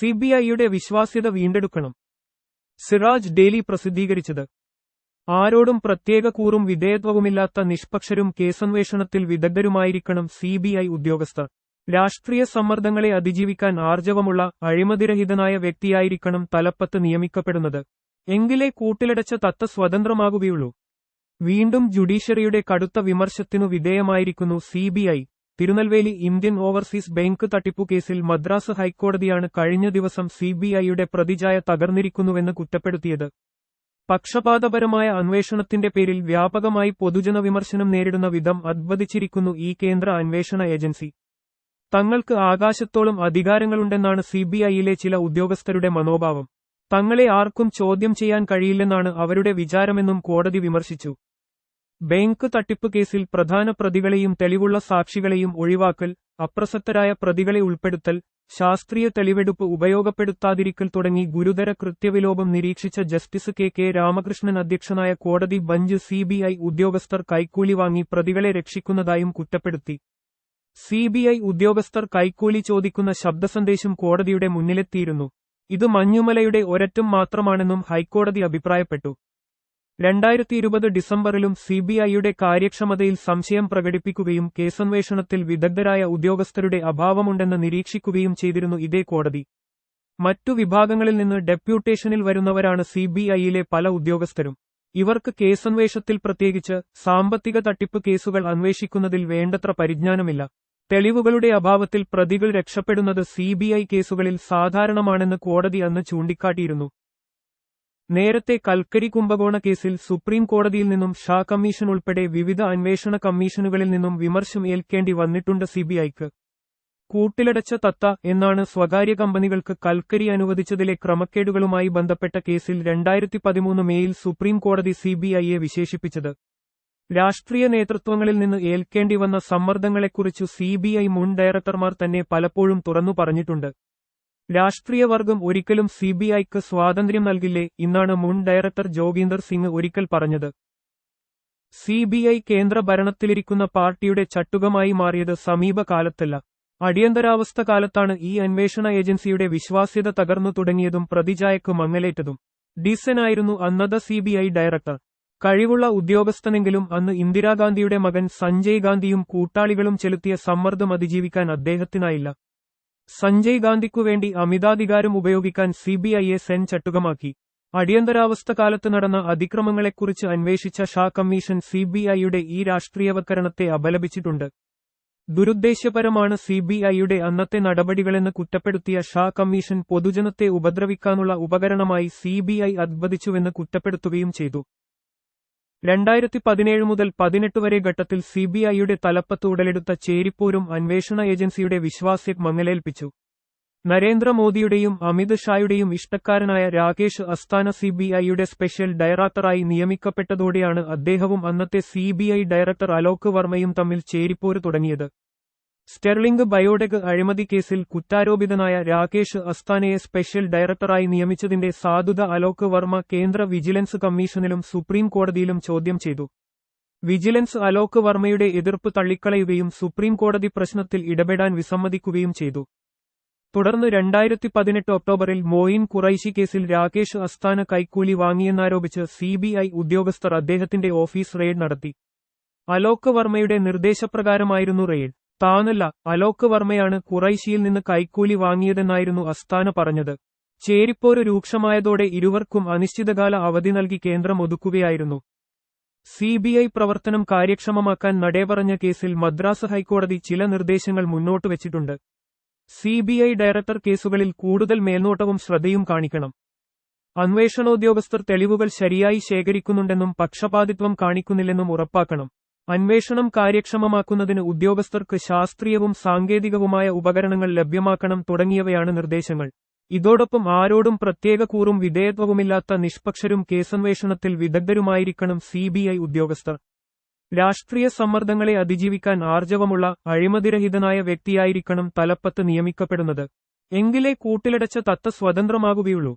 സിബിഐയുടെ വിശ്വാസ്യത വീണ്ടെടുക്കണം. സിറാജ് ഡെയിലി പ്രസിദ്ധീകരിച്ചത്. ആരോടും പ്രത്യേക കൂറും വിധേയത്വവുമില്ലാത്ത നിഷ്പക്ഷരും കേസന്വേഷണത്തിൽ വിദഗ്ധരുമായിരിക്കണം സിബിഐ ഉദ്യോഗസ്ഥർ. രാഷ്ട്രീയ സമ്മർദ്ദങ്ങളെ അതിജീവിക്കാൻ ആർജവമുള്ള അഴിമതിരഹിതനായ വ്യക്തിയായിരിക്കണം തലപ്പത്ത് നിയമിക്കപ്പെടുന്നത്. എങ്കിലേ കൂട്ടിലടച്ച തത്ത സ്വതന്ത്രമാകുകയുള്ളൂ. വീണ്ടും ജുഡീഷ്യറിയുടെ കടുത്ത വിമർശത്തിനു വിധേയമായിരിക്കുന്നു CBI. Tirunelveli Indian overseas bank തട്ടിപ്പു കേസിൽ മദ്രാസ് ഹൈക്കോടതിയാണ് കഴിഞ്ഞ ദിവസം സിബിഐയുടെ പ്രതിജായ തകർന്നിരിക്കുന്നുവെന്ന് കുറ്റപ്പെടുത്തിയത്. പക്ഷപാതപരമായ അന്വേഷണത്തിന്റെ പേരിൽ വ്യാപകമായി പൊതുജന വിമർശനം നേരിടുന്ന വിധം അദ്വദിച്ചിരിക്കുന്നു ഈ കേന്ദ്ര അന്വേഷണ ഏജൻസി. തങ്ങൾക്ക് ആകാശത്തോളം അധികാരങ്ങളുണ്ടെന്നാണ് സിബിഐയിലെ ചില ഉദ്യോഗസ്ഥരുടെ മനോഭാവം. തങ്ങളെ ആർക്കും ചോദ്യം ചെയ്യാൻ കഴിയില്ലെന്നാണ് അവരുടെ വിചാരമെന്നും കോടതി വിമർശിച്ചു. ബാങ്ക് തട്ടിപ്പ് കേസിൽ പ്രധാന പ്രതികളെയും തെളിവുള്ള സാക്ഷികളെയും ഒഴിവാക്കൽ അപ്രസക്തരായ പ്രതികളെ ഉൾപ്പെടുത്തൽ ശാസ്ത്രീയ തെളിവെടുപ്പ് ഉപയോഗപ്പെടുത്താതിരിക്കൽ തുടങ്ങി ഗുരുതര കൃത്യവിലോപം നിരീക്ഷിച്ച ജസ്റ്റിസ് കെ കെ രാമകൃഷ്ണൻ അധ്യക്ഷനായ കോടതി ബഞ്ച് സിബിഐ ഉദ്യോഗസ്ഥർ കൈക്കൂലി വാങ്ങി പ്രതികളെ രക്ഷിക്കുന്നതായും കുറ്റപ്പെടുത്തി. സിബിഐ ഉദ്യോഗസ്ഥർ കൈക്കൂലി ചോദിക്കുന്ന ശബ്ദസന്ദേശം കോടതിയുടെ മുന്നിലെത്തിയിരുന്നു. ഇത് മഞ്ഞുമലയുടെ ഒരറ്റം മാത്രമാണെന്നും ഹൈക്കോടതി അഭിപ്രായപ്പെട്ടു. രണ്ടായിരത്തി ഇരുപത് ഡിസംബറിലും സിബിഐയുടെ കാര്യക്ഷമതയിൽ സംശയം പ്രകടിപ്പിക്കുകയും കേസന്വേഷണത്തിൽ വിദഗ്ധരായ ഉദ്യോഗസ്ഥരുടെ അഭാവമുണ്ടെന്ന് നിരീക്ഷിക്കുകയും ചെയ്തിരുന്നു ഇതേ കോടതി. മറ്റു വിഭാഗങ്ങളിൽ നിന്ന് ഡെപ്യൂട്ടേഷനിൽ വരുന്നവരാണ് സിബിഐയിലെ പല ഉദ്യോഗസ്ഥരും. ഇവർക്ക് കേസന്വേഷത്തിൽ പ്രത്യേകിച്ച് സാമ്പത്തിക തട്ടിപ്പ് കേസുകൾ അന്വേഷിക്കുന്നതിൽ വേണ്ടത്ര പരിജ്ഞാനമില്ല. തെളിവുകളുടെ അഭാവത്തിൽ പ്രതികൾ രക്ഷപ്പെടുന്നത് സിബിഐ കേസുകളിൽ സാധാരണമാണെന്ന് കോടതി അന്ന് ചൂണ്ടിക്കാട്ടിയിരുന്നു. നേരത്തെ കൽക്കരി കുംഭകോണ കേസിൽ സുപ്രീം കോടതിയിൽ നിന്നും ഷാ കമ്മീഷൻ ഉൾപ്പെടെ വിവിധ അന്വേഷണ കമ്മീഷനുകളിൽ നിന്നും വിമർശം ഏൽക്കേണ്ടി വന്നിട്ടുണ്ട് സിബിഐക്ക്. കൂട്ടിലടച്ച തത്ത എന്നാണ് സ്വകാര്യ കമ്പനികൾക്ക് കൽക്കരി അനുവദിച്ചതിലെ ക്രമക്കേടുകളുമായി ബന്ധപ്പെട്ട കേസിൽ രണ്ടായിരത്തി പതിമൂന്ന് മേയിൽ സുപ്രീം കോടതി സിബിഐയെ വിശേഷിപ്പിച്ചത്. രാഷ്ട്രീയ നേതൃത്വങ്ങളിൽ നിന്ന് ഏൽക്കേണ്ടി വന്ന സമ്മർദ്ദങ്ങളെക്കുറിച്ചു സിബിഐ മുൻ ഡയറക്ടർമാർ തന്നെ പലപ്പോഴും തുറന്നു പറഞ്ഞിട്ടുണ്ട്. രാഷ്ട്രീയവർഗം ഒരിക്കലും സിബിഐക്ക് സ്വാതന്ത്ര്യം നൽകില്ലേ ഇന്നാണ് മുൻ ഡയറക്ടർ ജോഗീന്ദർ സിംഗ് ഒരിക്കൽ പറഞ്ഞത്. സിബിഐ കേന്ദ്ര ഭരണത്തിലിരിക്കുന്ന പാർട്ടിയുടെ ചട്ടുകമായി മാറിയത് സമീപകാലത്തല്ല. അടിയന്തരാവസ്ഥ കാലത്താണ് ഈ അന്വേഷണ ഏജൻസിയുടെ വിശ്വാസ്യത തകർന്നു തുടങ്ങിയതും പ്രതിജായക്ക് മങ്ങലേറ്റതും. ഡിസനായിരുന്നു അന്നത സിബിഐ ഡയറക്ടർ. കഴിവുള്ള ഉദ്യോഗസ്ഥനെങ്കിലും അന്ന് ഇന്ദിരാഗാന്ധിയുടെ മകൻ സഞ്ജയ് ഗാന്ധിയും കൂട്ടാളികളും ചെലുത്തിയ സമ്മർദ്ദം അതിജീവിക്കാൻ അദ്ദേഹത്തിനായില്ല. സഞ്ജയ് ഗാന്ധിക്കുവേണ്ടി അമിതാധികാരം ഉപയോഗിക്കാൻ സിബിഐയെ സെൻ ചട്ടുകമാക്കി. അടിയന്തരാവസ്ഥ കാലത്ത് നടന്ന അതിക്രമങ്ങളെക്കുറിച്ച് അന്വേഷിച്ച ഷാ കമ്മീഷൻ സിബിഐയുടെ ഈ രാഷ്ട്രീയവൽക്കരണത്തെ അപലപിച്ചിട്ടുണ്ട്. ദുരുദ്ദേശ്യപരമാണ് സിബിഐയുടെ അന്നത്തെ നടപടികളെന്ന് കുറ്റപ്പെടുത്തിയ ഷാ കമ്മീഷൻ പൊതുജനത്തെ ഉപദ്രവിക്കാനുള്ള ഉപകരണമായി സിബിഐ അദ്വദിച്ചുവെന്ന് കുറ്റപ്പെടുത്തുകയും ചെയ്തു. രണ്ടായിരത്തി പതിനേഴ് മുതൽ പതിനെട്ട് വരെ ഘട്ടത്തിൽ സിബിഐയുടെ തലപ്പത്ത് ഉടലെടുത്ത ചേരിപ്പോരും അന്വേഷണ ഏജൻസിയുടെ വിശ്വാസ്യം മങ്ങലേൽപ്പിച്ചു. നരേന്ദ്രമോദിയുടെയും അമിത് ഷായുടെയും ഇഷ്ടക്കാരനായ രാകേഷ് അസ്താന സിബിഐയുടെ സ്പെഷ്യൽ ഡയറക്ടറായി നിയമിക്കപ്പെട്ടതോടെയാണ് അദ്ദേഹവും അന്നത്തെ സിബിഐ ഡയറക്ടർ അലോക് വർമ്മയും തമ്മിൽ ചേരിപ്പോര് തുടങ്ങിയത്. സ്റ്റെർലിംഗ് ബയോടെക് അഴിമതി കേസിൽ കുറ്റാരോപിതനായ രാകേഷ് അസ്താനയെ സ്പെഷ്യൽ ഡയറക്ടറായി നിയമിച്ചതിന്റെ സാധുത അലോക് വർമ്മ കേന്ദ്ര വിജിലൻസ് കമ്മീഷനിലും സുപ്രീം കോടതിയിലും ചോദ്യം ചെയ്തു. വിജിലൻസ് അലോക് വർമ്മയുടെ എതിർപ്പ് തള്ളിക്കളയുകയും സുപ്രീം കോടതി പ്രശ്നത്തിൽ ഇടപെടാൻ വിസമ്മതിക്കുകയും ചെയ്തു. തുടർന്ന് രണ്ടായിരത്തി പതിനെട്ട് ഒക്ടോബറിൽ മോയിൻ കുറൈശി കേസിൽ രാകേഷ് അസ്താന കൈക്കൂലി വാങ്ങിയെന്നാരോപിച്ച് സിബിഐ ഉദ്യോഗസ്ഥർ അദ്ദേഹത്തിന്റെ ഓഫീസ് റെയ്ഡ് നടത്തി. അലോക് വർമ്മയുടെ നിർദ്ദേശപ്രകാരമായിരുന്നു റെയ്ഡ്. താനല്ല അലോക് വർമ്മയാണ് കുറൈശിയിൽ നിന്ന് കൈക്കൂലി വാങ്ങിയതെന്നായിരുന്നു അസ്താന പറഞ്ഞത്. ചേരിപ്പോര് രൂക്ഷമായതോടെ ഇരുവർക്കും അനിശ്ചിതകാല അവധി നൽകി കേന്ദ്രം ഒതുക്കുകയായിരുന്നു. സിബിഐ പ്രവർത്തനം കാര്യക്ഷമമാക്കാൻ നടേപറഞ്ഞ കേസിൽ മദ്രാസ് ഹൈക്കോടതി ചില നിർദ്ദേശങ്ങൾ മുന്നോട്ട് വെച്ചിട്ടുണ്ട്. സിബിഐ ഡയറക്ടർ കേസുകളിൽ കൂടുതൽ മേൽനോട്ടവും ശ്രദ്ധയും കാണിക്കണം. അന്വേഷണോദ്യോഗസ്ഥർ തെളിവുകൾ ശരിയായി ശേഖരിക്കുന്നുണ്ടെന്നും പക്ഷപാതിത്വം കാണിക്കുന്നില്ലെന്നും ഉറപ്പാക്കണം. അന്വേഷണം കാര്യക്ഷമമാക്കുന്നതിന് ഉദ്യോഗസ്ഥർക്ക് ശാസ്ത്രീയവും സാങ്കേതികവുമായ ഉപകരണങ്ങൾ ലഭ്യമാക്കണം തുടങ്ങിയവയാണ് നിർദ്ദേശങ്ങൾ. ഇതോടൊപ്പം ആരോടും പ്രത്യേക കൂറും വിധേയത്വവുമില്ലാത്ത നിഷ്പക്ഷരും കേസന്വേഷണത്തിൽ വിദഗ്ധരുമായിരിക്കണം സിബിഐ ഉദ്യോഗസ്ഥർ. രാഷ്ട്രീയ സമ്മർദ്ദങ്ങളെ അതിജീവിക്കാൻ ആർജവമുള്ള അഴിമതിരഹിതനായ വ്യക്തിയായിരിക്കണം തലപ്പത്ത് നിയമിക്കപ്പെടുന്നത്. എങ്കിലേ കൂട്ടിലടച്ച തത്ത സ്വതന്ത്രമാകുകയുള്ളൂ.